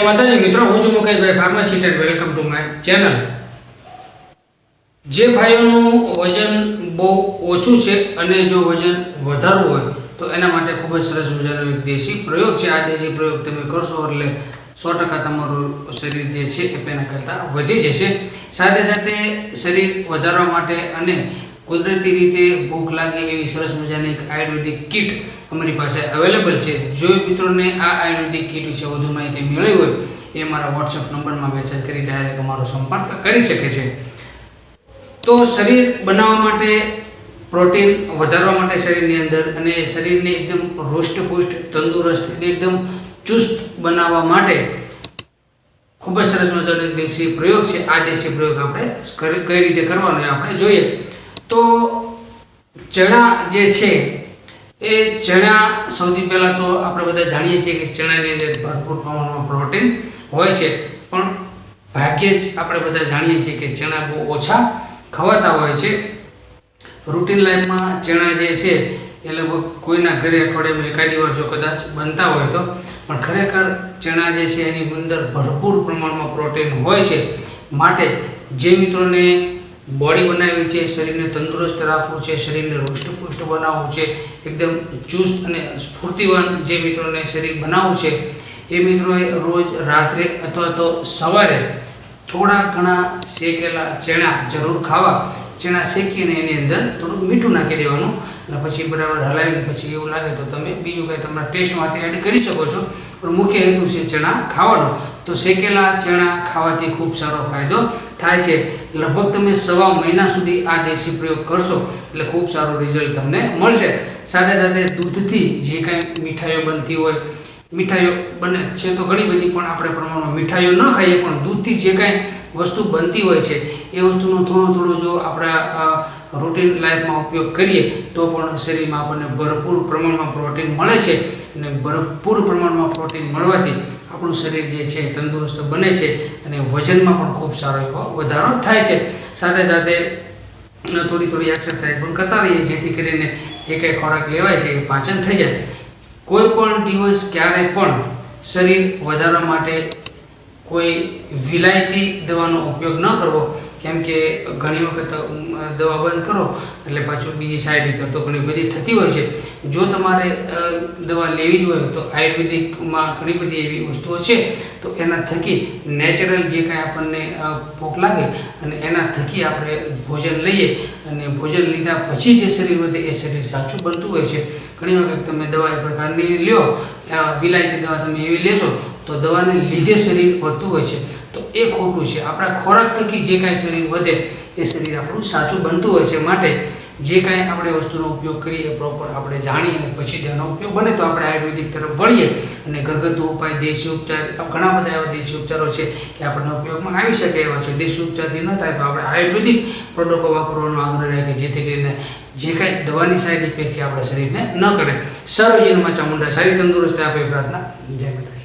જય માતાજી, મિત્રો, હું છું મુકેશભાઈ ફાર્માસિસ્ટન્ટ વેલકમ ટુ માય ચેનલ જે ભાઈઓનું વજન બહુ ઓછું છે અને જો વજન વધારવું હોય, તો એના માટે ખૂબ જ સરસ મજાનો એક દેશી પ્રયોગ છે. આ દેશી પ્રયોગ તમે કરશો એટલે સો ટકા તમારું શરીર જે છે એ પેના કરતાં વધી જશે. સાથે સાથે શરીર વધારવા માટે અને કુદરતી રીતે ભૂખ લાગે એવી સરસ મજાની એક આયુર્વેદિક કીટ અમારી પાસે અવેલેબલ છે. જો મિત્રોને આ આયુર્વેદિક કીટ વિશે વધુ માહિતી મેળવી હોય, એ મારા વોટ્સઅપ નંબરમાં મેસેજ કરી ડાયરેક્ટ અમારો સંપર્ક કરી શકે છે. તો શરીર બનાવવા માટે પ્રોટીન વધારવા માટે શરીરની અંદર અને શરીરને એકદમ રોષ્ટપુષ્ટ, તંદુરસ્ત અને એકદમ ચુસ્ત બનાવવા માટે ખૂબ જ સરસ મજાનો દેશી પ્રયોગ છે. આ દેશી પ્રયોગ આપણે કઈ રીતે કરવાનો એ આપણે જોઈએ. તો ચણા જે છે, એ ચણા સૌથી પહેલાં તો આપણે બધા જાણીએ છીએ કે ચણાની અંદર ભરપૂર પ્રમાણમાં પ્રોટીન હોય છે. પણ ભાગ્યે જ આપણે બધા જાણીએ છીએ કે ચણા બહુ ઓછા ખવાતા હોય છે. રૂટીન લાઈફમાં ચણા જે છે, એ લગભગ કોઈના ઘરે અઠવાડિયામાં એકાદી વાર જો કદાચ બનતા હોય તો, પણ ખરેખર ચણા જે છે, એની અંદર ભરપૂર પ્રમાણમાં પ્રોટીન હોય છે. માટે જે મિત્રોને બોડી બનાવી છે, શરીરને તંદુરસ્ત રાખવું છે, શરીરને હૃષ્ટપુષ્ટ બનાવવું છે, એકદમ ચુસ્ત અને સ્ફૂર્તિવાન જે મિત્રોને શરીર બનાવવું છે, એ મિત્રોએ રોજ રાત્રે અથવા તો સવારે થોડા ઘણા શેકેલા ચણા જરૂર ખાવા, ચણા શેકીને એની અંદર થોડું મીઠું નાખી દેવાનું. અને પછી બરાબર હલાવીને પછી એવું લાગે તો તમે બીજું કંઈ તમારા ટેસ્ટ માટે એડ કરી શકો છો. પણ મુખ્ય હેતુ છે ચણા ખાવાનો. તો શેકેલા ચણા ખાવાથી ખૂબ સારો ફાયદો થાય છે. લગભગ તમે સવા મહિના સુધી આ દેશી પ્રયોગ કરશો, એટલે ખૂબ સારું રિઝલ્ટ તમને મળશે. સાથે સાથે દૂધથી જે કાંઈ મીઠાઈઓ બનતી હોય મીઠાઈઓ બને છે તો ઘણી બધી પણ આપણે પ્રમાણમાં મીઠાઈઓ ન ખાઈએ, પણ દૂધથી જે કાંઈ વસ્તુ બનતી હોય છે, એ વસ્તુનો થોડો થોડો જો આપણા રૂટીન લાઈફમાં ઉપયોગ કરીએ, તો પણ શરીરમાં આપણને ભરપૂર પ્રમાણમાં પ્રોટીન મળે છે અને ભરપૂર પ્રમાણમાં પ્રોટીન મળવાથી આપણું શરીર જે છે તંદુરસ્ત બને છે અને વજનમાં પણ ખૂબ સારો એવો વધારો થાય છે. સાથે સાથે થોડી થોડી એક્સરસાઇઝ પણ કરતા રહીએ, જેથી કરીને જે કંઈ ખોરાક લેવાય છે એ પાચન થઈ જાય. કોઈ પણ દિવસ ક્યારે પણ શરીર વધારવા માટે કોઈ વિલાયતી દવાનો ઉપયોગ ન કરવો, કેમ કે ઘણી વખત દવા બંધ કરો, એટલે પાછું બીજી સાઈડ ઇફેક્ટો ઘણી બધી થતી હોય છે. જો તમારે દવા લેવી જ હોય તો આયુર્વેદિકમાં ઘણી બધી એવી વસ્તુઓ છે, તો એના થકી નેચરલ જે કાંઈ આપણને ભૂખ લાગે અને એના થકી આપણે ભોજન લઈએ અને ભોજન લીધા પછી જે શરીર વધે એ શરીર સાચું બનતું હોય છે. ઘણી વખત તમે દવા એ પ્રકારની લ્યો વિલાયતી દવા તમે એવી લેશો તો દવાને લીધે શરીર વધતું હોય છે. તો એ ખોટું છે. આપણા ખોરાક થકી જે કાંઈ શરીર વધે એ શરીર આપણું સાચું બનતું હોય છે. માટે જે કાંઈ આપણે વસ્તુનો ઉપયોગ કરીએ પ્રોપર આપણે જાણીએ પછી તેનો ઉપયોગ બને. તો આપણે આયુર્વેદિક તરફ વળીએ અને ઘરગથ્થુ ઉપાય, દેશી ઉપચાર ઘણા બધા એવા દેશી ઉપચારો છે કે આપણને ઉપયોગમાં આવી શકે એવા છે. દેશી ઉપચારથી ન થાય તો આપણે આયુર્વેદિક પ્રોડક્ટો વાપરવાનો આગ્રહ રાખીએ, જેથી કરીને જે કાંઈ દવાની સાઈડ ઇફેક્ટ આપણા શરીરને ન કરે. સર્વજીનમાં ચામુંડા સારી તંદુરસ્તી આપે. પ્રાર્થના. જય માતા